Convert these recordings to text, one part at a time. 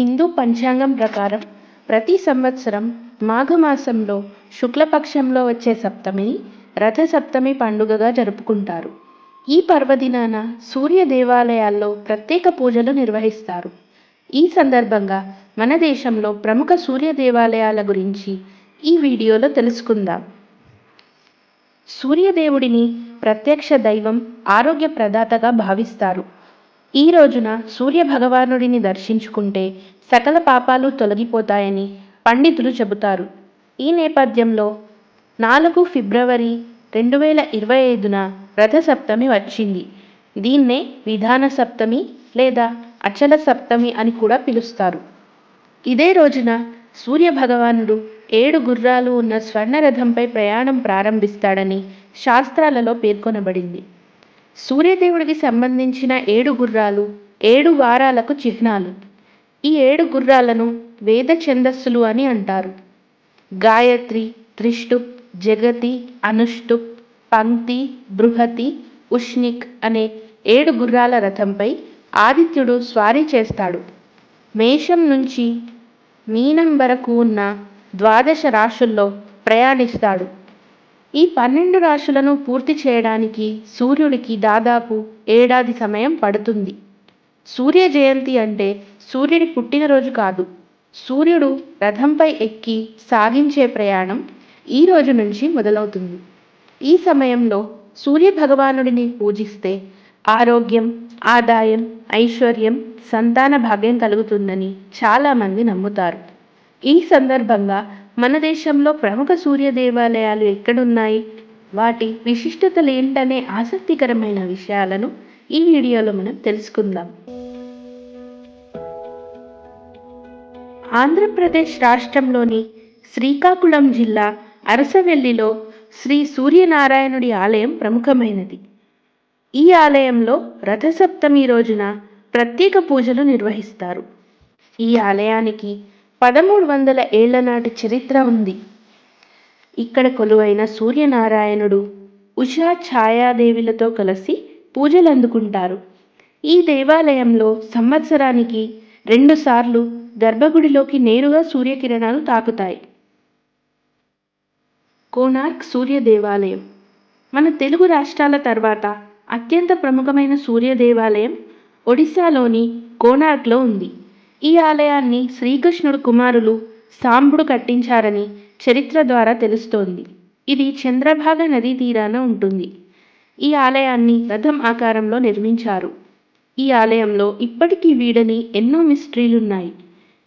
హిందూ పంచాంగం ప్రకారం ప్రతి సంవత్సరం మాఘమాసంలో శుక్లపక్షంలో వచ్చే సప్తమిని రథ సప్తమి పండుగగా జరుపుకుంటారు. ఈ పర్వదినాన సూర్య దేవాలయాల్లో ప్రత్యేక పూజలు నిర్వహిస్తారు. ఈ సందర్భంగా మన దేశంలో ప్రముఖ సూర్య దేవాలయాల గురించి ఈ వీడియోలో తెలుసుకుందాం. సూర్యదేవుడిని ప్రత్యక్ష దైవం ఆరోగ్య ప్రదాతగా భావిస్తారు. ఈ రోజున సూర్య భగవానుడిని దర్శించుకుంటే సకల పాపాలు తొలగిపోతాయని పండితులు చెబుతారు. ఈ నేపథ్యంలో నాలుగు ఫిబ్రవరి రెండు వేల ఇరవై ఐదున రథసప్తమి వచ్చింది. దీన్నే విధాన సప్తమి లేదా అచల సప్తమి అని కూడా పిలుస్తారు. ఇదే రోజున సూర్య భగవానుడు ఏడు గుర్రాలు ఉన్న స్వర్ణ రథంపై ప్రయాణం ప్రారంభిస్తాడని శాస్త్రాలలో పేర్కొనబడింది. సూర్యదేవుడికి సంబంధించిన ఏడు గుర్రాలు ఏడు వారాలకు చిహ్నాలు. ఈ ఏడు గుర్రాలను వేద ఛందస్సులు అని అంటారు. గాయత్రి త్రిష్టుప్ జగతి అనుష్టుప్ పంక్తి బృహతి ఉష్ణిక్ అనే ఏడు గుర్రాల రథంపై ఆదిత్యుడు స్వారీ చేస్తాడు. మేషం నుంచి మీనం వరకు ఉన్న ద్వాదశ రాశుల్లో ప్రయాణిస్తాడు. ఈ పన్నెండు రాశులను పూర్తి చేయడానికి సూర్యుడికి దాదాపు ఏడాది సమయం పడుతుంది. సూర్య జయంతి అంటే సూర్యుడి పుట్టినరోజు కాదు. సూర్యుడు రథంపై ఎక్కి సాగించే ప్రయాణం ఈ రోజు నుంచి మొదలవుతుంది. ఈ సమయంలో సూర్య భగవానుడిని పూజిస్తే ఆరోగ్యం ఆదాయం ఐశ్వర్యం సంతాన భాగ్యం కలుగుతుందని చాలామంది నమ్ముతారు. ఈ సందర్భంగా మన దేశంలో ప్రముఖ సూర్య దేవాలయాలు ఎక్కడున్నాయి? వాటి విశిష్టతలు ఏంటనే ఆసక్తికరమైన విషయాలను ఈ వీడియోలో మనం తెలుసుకుందాం. ఆంధ్రప్రదేశ్ రాష్ట్రంలోని శ్రీకాకుళం జిల్లా అరసవెల్లిలో శ్రీ సూర్యనారాయణుడి ఆలయం ప్రముఖమైనది. ఈ ఆలయంలో రథసప్తమి రోజున ప్రత్యేక పూజలు నిర్వహిస్తారు. ఈ ఆలయానికి పదమూడు వందల ఏళ్ళ నాటి చరిత్ర ఉంది. ఇక్కడ కొలువైన సూర్యనారాయణుడు ఉషా ఛాయాదేవిలతో కలిసి పూజలు అందుకుంటారు ఈ దేవాలయంలో సంవత్సరానికి రెండుసార్లు గర్భగుడిలోకి నేరుగా సూర్యకిరణాలు తాకుతాయి. కోనార్క్ సూర్య దేవాలయం. మన తెలుగు రాష్ట్రాల తర్వాత అత్యంత ప్రముఖమైన సూర్య దేవాలయం ఒడిశాలోని కోనార్క్లో ఉంది. ఈ ఆలయాన్ని శ్రీకృష్ణుడు కుమారులు సాంబుడు కట్టించారని చరిత్ర ద్వారా తెలుస్తోంది. ఇది చంద్రభాగ నదీ తీరాన ఉంటుంది. ఈ ఆలయాన్ని రథం ఆకారంలో నిర్మించారు. ఈ ఆలయంలో ఇప్పటికీ వీడని ఎన్నో మిస్టరీలున్నాయి.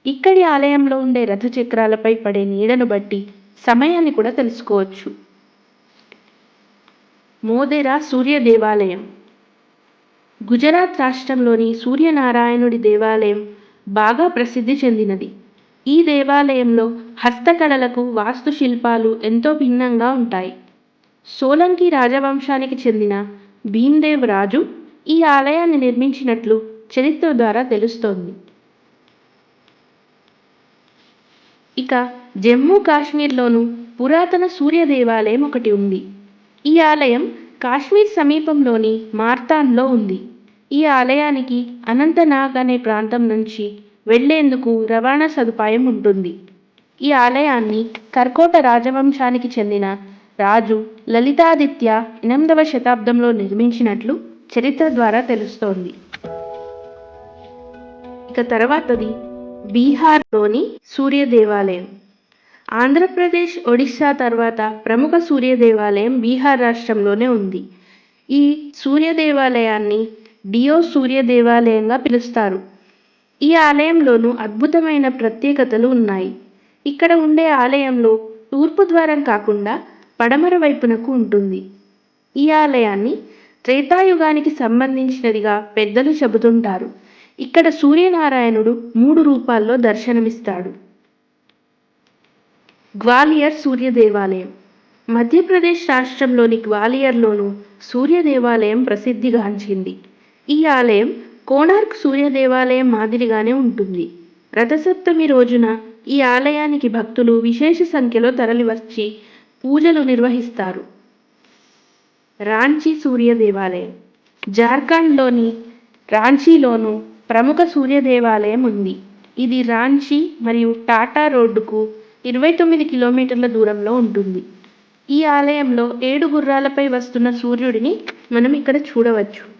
ఇక్కడి ఆలయంలో ఉండే రథ చక్రాలపై పడే నీడను బట్టి సమయాన్ని కూడా తెలుసుకోవచ్చు. మోదెరా సూర్య దేవాలయం. గుజరాత్ రాష్ట్రంలోని సూర్యనారాయణుడి దేవాలయం బాగా ప్రసిద్ధి చెందినది. ఈ దేవాలయంలో హస్తకళలకు వాస్తుశిల్పాలు ఎంతో భిన్నంగా ఉంటాయి. సోలంకి రాజవంశానికి చెందిన భీమ్దేవ్ రాజు ఈ ఆలయాన్ని నిర్మించినట్లు చరిత్ర ద్వారా తెలుస్తోంది. ఇక జమ్మూ కాశ్మీర్లోను పురాతన సూర్య దేవాలయం ఒకటి ఉంది. ఈ ఆలయం కాశ్మీర్ సమీపంలోని మార్తాన్లో ఉంది. ఈ ఆలయానికి అనంతనాగ్ అనే ప్రాంతం నుంచి వెళ్ళేందుకు రవాణా సదుపాయం ఉంటుంది. ఈ ఆలయాన్ని కర్కోట రాజవంశానికి చెందిన రాజు లలితాదిత్య ఎనిమిదవ శతాబ్దంలో నిర్మించినట్లు చరిత్ర ద్వారా తెలుస్తోంది. ఇక తర్వాతది బీహార్లోని సూర్య దేవాలయం ఆంధ్రప్రదేశ్ ఒడిశా తర్వాత ప్రముఖ సూర్య దేవాలయం బీహార్ రాష్ట్రంలోనే ఉంది. ఈ సూర్య దేవాలయాన్ని డియో సూర్య దేవాలయంగా పిలుస్తారు. ఈ ఆలయంలోనూ అద్భుతమైన ప్రత్యేకతలు ఉన్నాయి. ఇక్కడ ఉండే ఆలయంలో తూర్పు ద్వారం కాకుండా పడమర వైపునకు ఉంటుంది. ఈ ఆలయాన్ని త్రేతాయుగానికి సంబంధించినదిగా పెద్దలు చెబుతుంటారు. ఇక్కడ సూర్యనారాయణుడు మూడు రూపాల్లో దర్శనమిస్తాడు. గ్వాలియర్ సూర్య దేవాలయం. మధ్యప్రదేశ్ రాష్ట్రంలోని గ్వాలియర్లోను సూర్య దేవాలయం ప్రసిద్ధిగాంచింది ఈ ఆలయం కోణార్క్ సూర్య దేవాలయం మాదిరిగానే ఉంటుంది. రథసప్తమి రోజున ఈ ఆలయానికి భక్తులు విశేష సంఖ్యలో తరలివచ్చి పూజలు నిర్వహిస్తారు. రాంచీ సూర్య దేవాలయం. జార్ఖండ్లోని రాంచీలోను ప్రముఖ సూర్య దేవాలయం ఉంది. ఇది రాంచీ మరియు టాటా రోడ్డుకు ఇరవై తొమ్మిది కిలోమీటర్ల దూరంలో ఉంటుంది. ఈ ఆలయంలో ఏడు గుర్రాలపై వస్తున్న సూర్యుడిని మనం ఇక్కడ చూడవచ్చు.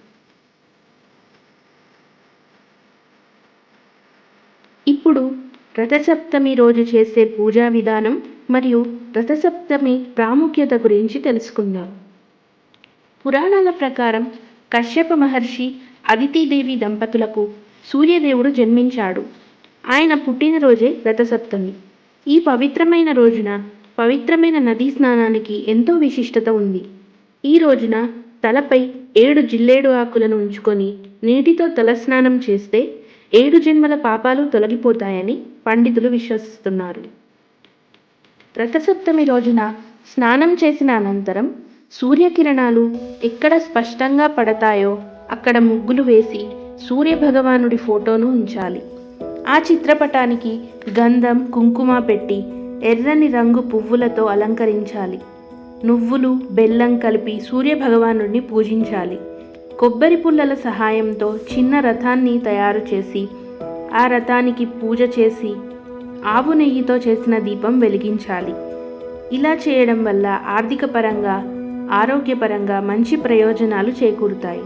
ఇప్పుడు రథసప్తమి రోజు చేసే పూజా విధానం మరియు రథసప్తమి ప్రాముఖ్యత గురించి తెలుసుకుందాం. పురాణాల ప్రకారం కశ్యప మహర్షి అదితిదేవి దంపతులకు సూర్యదేవుడు జన్మించాడు. ఆయన పుట్టినరోజే రథసప్తమి. ఈ పవిత్రమైన రోజున పవిత్రమైన నదీ స్నానానికి ఎంతో విశిష్టత ఉంది. ఈ రోజున తలపై ఏడు జిల్లేడు ఆకులను ఉంచుకొని నీటితో తలస్నానం చేస్తే ఏడు జన్మల పాపాలు తొలగిపోతాయని పండితులు విశ్వసిస్తున్నారు. రథసప్తమి రోజున స్నానం చేసిన అనంతరం సూర్యకిరణాలు ఎక్కడ స్పష్టంగా పడతాయో అక్కడ ముగ్గులు వేసి సూర్యభగవానుడి ఫోటోను ఉంచాలి. ఆ చిత్రపటానికి గంధం కుంకుమ పెట్టి ఎర్రని రంగు పువ్వులతో అలంకరించాలి. నువ్వులు బెల్లం కలిపి సూర్యభగవానుడిని పూజించాలి. కొబ్బరి పుల్లల సహాయంతో చిన్న రథాన్ని తయారు చేసి ఆ రథానికి పూజ చేసి ఆవు నెయ్యితో చేసిన దీపం వెలిగించాలి. ఇలా చేయడం వల్ల ఆర్థిక పరంగా ఆరోగ్యపరంగా మంచి ప్రయోజనాలు చేకూరుతాయి.